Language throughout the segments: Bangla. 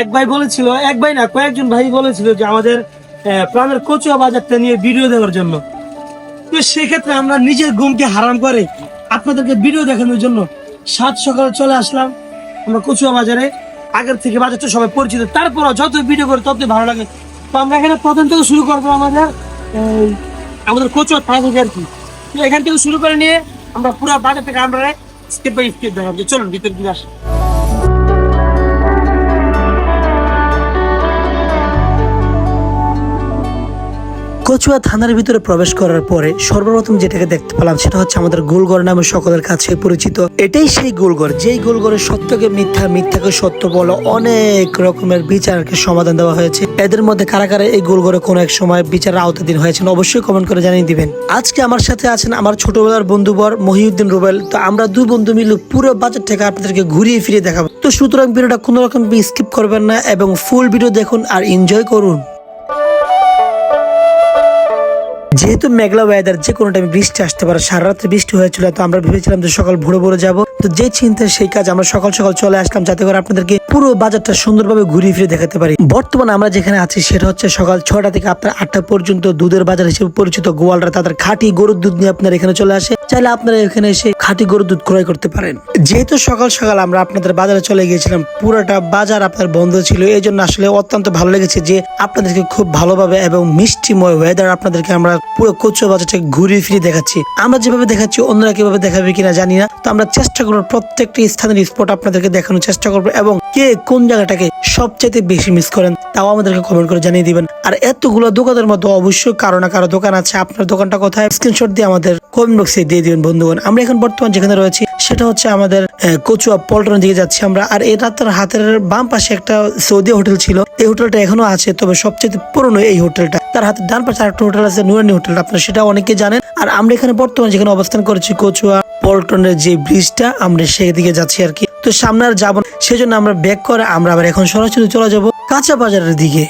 এক ভাই বলেছিল, এক ভাই না, কয়েকজন ভাই বলেছিল যে আমাদের প্রাণের কচুয়া বাজারটা নিয়ে ভিডিও দেওয়ার জন্য। তো সেক্ষেত্রে আমরা নিজের ঘুমকে হারাম করে আপনাদেরকে ভিডিও দেখানোর জন্য সাত সকালে চলে আসলাম আমরা কচুয়া বাজারে। আগের থেকে বাজারটা সবাই পরিচিত, তারপরও যত ভিডিও করে ততই ভালো লাগে। তো আমরা এখানে প্রথম থেকে শুরু করব আমাদের আমাদের কচুয়া থানা আর কি। এখান থেকে শুরু করে নিয়ে আমরা পুরো বাজার থেকে আমরা স্টেপ বাই স্টেপ দেখাবো। চলুন, ভিতর দিকে আসি। কচুয়া থানার ভিতরে প্রবেশ করার পরে সর্বপ্রথম যেটাকে দেখতে পেলাম সেটা হচ্ছে আমাদের গোলগড় নামে সকলের কাছে পরিচিত। এটাই সেই গোলগড়। যেই গোলগড়ের সত্যকে মিথ্যা, মিথ্যাকে সত্য বলো অনেক রকমের বিচারকে সমাধান দেওয়া হয়েছে। এদের মধ্যে কারা কারা এই গোলগড়ে কোনো এক সময় বিচারের আওতাধীন হয়েছেন অবশ্যই কমেন্ট করে জানিয়ে দিবেন। আজকে আমার সাথে আছেন আমার ছোটবেলার বন্ধুবর মহিউদ্দিন রুবেল। তো আমরা দুই বন্ধু মিলে পুরো বাজার থেকে আপনাদেরকে ঘুরিয়ে ফিরিয়ে দেখাবো। তো সুতরাং ভিডিওটা কোনো রকম স্কিপ করবেন না এবং ফুল ভিডিও দেখুন আর এনজয় করুন। যেহেতু মেঘলা ওয়েদার যে কোনো টাইমে বৃষ্টি আসতে পারে। সারা রাত্রে বৃষ্টি হয়েছিল, তো আমরা ভেবেছিলাম যে সকাল ভোরে ভোরে যাব। তো যে চিন্তা, সেই কাজ আমরা সকাল সকাল চলে আসলাম, যাতে করে আপনাদেরকে পুরো বাজারটা সুন্দরভাবে ঘুরিয়ে ফিরে দেখাতে পারি। বর্তমানে আমরা যেখানে আছি, সেটা হচ্ছে সকাল ছটা থেকে আপনার আটটা পর্যন্ত দুধের বাজার হিসেবে পরিচিত গোয়ালরা। তাদের খাঁটি গরুর দুধ নিয়ে আপনার এখানে চলে আসে। চাইলে আপনারা এখানে এসে খাঁটি গরুর দুধ ক্রয় করতে পারেন। যেহেতু সকাল সকাল আমরা আপনাদের বাজারে চলে গিয়েছিলাম, পুরোটা বাজার আপনার বন্ধ ছিল এই জন্য আসলে অত্যন্ত ভালো লেগেছে যে আপনাদেরকে খুব ভালোভাবে এবং মিষ্টিময় ওয়েদার আপনাদেরকে আমরা পুরো কচু বাজারটাকে ঘুরিয়ে ফিরিয়ে দেখাচ্ছি। আমরা যেভাবে দেখাচ্ছি, অন্যরা কীভাবে দেখাবে কিনা জানি না, তো আমরা চেষ্টা করব প্রত্যেকটি স্থানের স্পট আপনাদেরকে দেখানোর চেষ্টা করব এবং কে কোন জায়গাটাকে সবচেয়ে বেশি মিস করেন, তাও আমাদেরকে কমেন্ট করে জানিয়ে দিবেন। আর এতগুলো দোকানের মধ্যে অবশ্যই কারও না কারও দোকান আছে, আপনার দোকানটা কোথায়? স্ক্রিনশট দিয়ে আমাদের কমেন্ট বক্সে দিয়ে দিবেন বন্ধুগণ, আমরা এখন বর্তমান যেখানে রয়েছি, সেটা হচ্ছে আমাদের কচুয়া পল্টনের দিকে যাচ্ছি আমরা। আর এটা তার হাতের বাম পাশে একটা সৌদি হোটেল ছিল। এই হোটেলটা এখনও আছে, তবে সবচেয়ে পুরনো এই হোটেলটা। তার হাতের ডান পাশে আরেকটা হোটেল আছে, নুরানি হোটেল। আপনারা সেটা অনেকে জানেন। আর আমরা এখানে বর্তমানে যেখানে অবস্থান করেছি, কচুয়া পল্টনের যে ব্রিজটা, আমরা সেদিকে যাচ্ছি আর কি। তো সামনে আর যাব। সেজন্য আমরা ব্যাক করে আমরা আবার এখন সরাসরি চলে যাব কাঁচা বাজারের দিকে।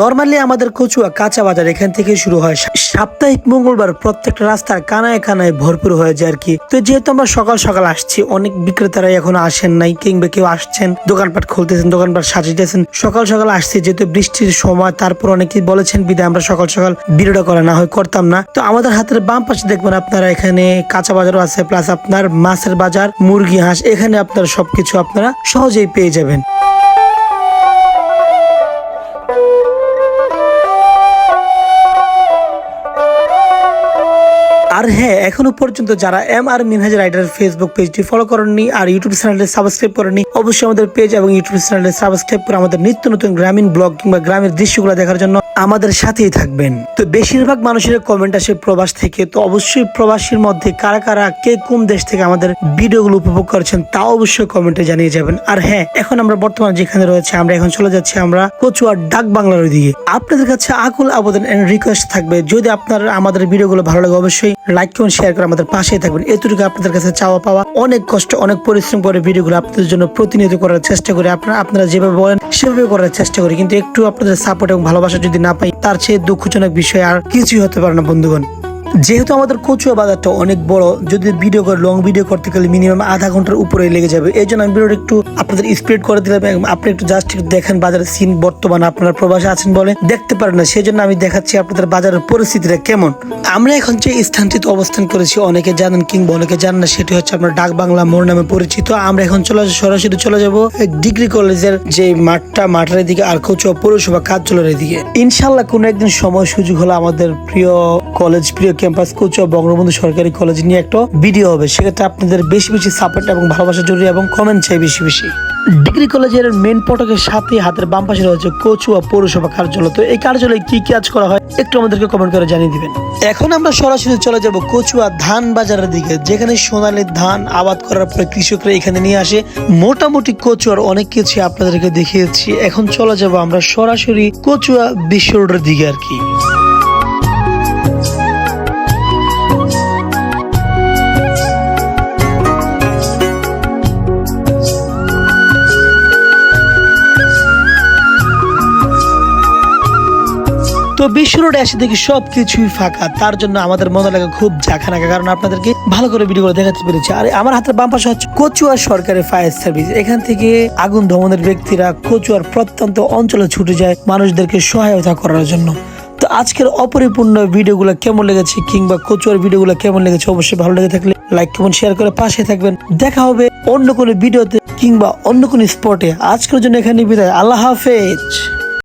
নর্মালি আমাদের কচুয়া কাঁচা বাজার এখান থেকে শুরু হয়। সাপ্তাহিক মঙ্গলবার প্রত্যেকটা রাস্তার কানায় কানায় ভরপুর হয়ে যায় আর কি। তো যেহেতু আমরা সকাল সকাল আসছি, অনেক বিক্রেতারা এখন আসেন নাই, কিংবা কেউ আসছেন, দোকানপাট খুলতেছেন, দোকানপাট সাজিয়েছেন সকাল সকাল আসছি, যেহেতু বৃষ্টির সময়, তারপর অনেকেই বলেছেন, বিদায়, আমরা সকাল সকাল ভিডিওটা করা না, হয় করতাম না। তো আমাদের হাতের বাম পাশে দেখবেন আপনারা এখানে কাঁচা বাজারও আছে, প্লাস আপনার মাছের বাজার, মুরগি, হাঁস, এখানে আপনার সবকিছু আপনারা সহজেই পেয়ে যাবেন। আর হ্যাঁ এখনও পর্যন্ত যারা M R Minhaj rider Facebook পেজটি ফলো করেননি আর ইউটিউব চ্যানেলটি সাবস্ক্রাইব করেননি, অবশ্যই আমাদের পেজ এবং ইউটিউব চ্যানেলটি সাবস্ক্রাইব করে আমাদের নিত্য নতুন গ্রামীণ ব্লগ কিংবা গ্রামের দৃশ্যগুলো দেখার জন্য আমাদের সাথেই থাকবেন। তো বেশিরভাগ মানুষের কমেন্ট আসে প্রবাস থেকে। তো অবশ্যই প্রবাসীর মধ্যে কারা কারা, কে কোন দেশ থেকে আমাদের ভিডিওগুলো উপভোগ করেছেন তা অবশ্যই কমেন্টে জানিয়ে যাবেন। আর হ্যাঁ এখন আমরা বর্তমানে যেখানে রয়েছে, আমরা এখন চলে যাচ্ছি আমরা কচুয়ার ডাক বাংলার দিকে আপনাদের কাছে আকুল আবেদন এন্ড রিকোয়েস্ট থাকবে। যদি আপনার আমাদের ভিডিওগুলো ভালো লাগে, অবশ্যই লাইক কমেন্ট শেয়ার করে আমাদের পাশেই থাকবেন। এতটুকু আপনাদের কাছে চাওয়া পাওয়া, অনেক কষ্ট, অনেক পরিশ্রম করে ভিডিওগুলো আপনাদের জন্য প্রতিনিয়ত করার চেষ্টা করে। আপনারা আপনারা যেভাবে বলেন সেভাবে করার চেষ্টা করি, কিন্তু একটু আপনাদের সাপোর্ট এবং ভালোবাসা যদি না পাই, তার চেয়ে দুঃখজনক বিষয় আর কিছুই হতে পারে না, বন্ধুগণ। যেহেতু আমাদের কচুয়া বাজারটা অনেক বড়, যদি ভিডিও করে লং ভিডিও করতে গেলে মিনিমাম আধা ঘণ্টার উপরে লেগে যাবে। এই জন্য আমি ভিডিওটা একটু আপনাদের স্প্রেড করে দিলাম আপনি একটু জাস্ট দেখেন বাজারের সিন বর্তমানে আপনারা প্রবাসে আছেন বলে দেখতে পারেন না। সেই জন্য আমি দেখাচ্ছি আপনাদের বাজারের পরিস্থিতিটা কেমন। আমরা এখন যে স্থানটিতে অবস্থান করেছি, অনেকে জানেন কিংবা অনেকে জানেন না, সেটি হচ্ছে আপনার ডাক বাংলা মোড় নামে পরিচিত। আমরা এখন চলে সরাসরি চলে যাব ডিগ্রি কলেজের যে মাঠটা, মাঠের দিকে আর কচুয়া পৌরসভা কার্যালয়ের দিকে ইনশাল্লাহ কোনো একদিন সময় সুযোগ হলে আমাদের প্রিয় কলেজ, প্রিয় ক্যাম্পাস কচুয়া বঙ্গবন্ধু সরকারি কলেজ নিয়ে একটা ভিডিও হবে। সেক্ষেত্রে আপনাদের বেশি বেশি সাপোর্ট এবং ভালোবাসা জরুরি এবং কমেন্ট চাই বেশি বেশি। ডিগ্রি কলেজের মেন ফটকের সাথে হাতের বাম পাশে রয়েছে কচুয়া পৌরসভা কার্যালয়। তো এই কার্যালয়ে কি কাজ করা হয়, একটু আমাদেরকে কমেন্ট করে জানিয়ে দিবেন। এখন আমরা সরাসরি চলে যাব কচুয়া ধান বাজারের দিকে। যেখানে সোনালী ধান আবাদ করার পরে কৃষকরা এখানে নিয়ে আসে। মোটামুটি কচুয়ার অনেক কিছু আপনাদেরকে দেখিয়েছি। এখন চলে যাব আমরা সরাসরি কচুয়া বিশ্ব রোডের দিকে আর কি। বিশ্ব রোডে এসে দেখি সবকিছুই ফাঁকা। তার জন্য আমাদের মজা লাগে খুব জাখা নাকা, কারণ আপনাদেরকে ভালো করে ভিডিওগুলো দেখাতে পেরেছি। আর আমার হাতের বাম পাশে হচ্ছে কচুয়া সরকারি ফায়ার সার্ভিস এখান থেকে আগুন দমনের ব্যক্তিরা কচুয়ার প্রত্যন্ত অঞ্চলে ছুটে যায় মানুষদেরকে সহায়তা করার জন্য। তো আজকের অপরিপূর্ণ ভিডিওগুলো কেমন লেগেছে কিংবা কচুয়ার ভিডিওগুলো কেমন লেগেছে অবশ্যই ভালো লেগে থাকলে লাইক কমেন্ট শেয়ার করে পাশে থাকবেন। দেখা হবে অন্য কোনো ভিডিওতে কিংবা অন্য কোনো স্পটে আজকের জন্য এখানে বিদায়। আল্লাহ হাফেজ।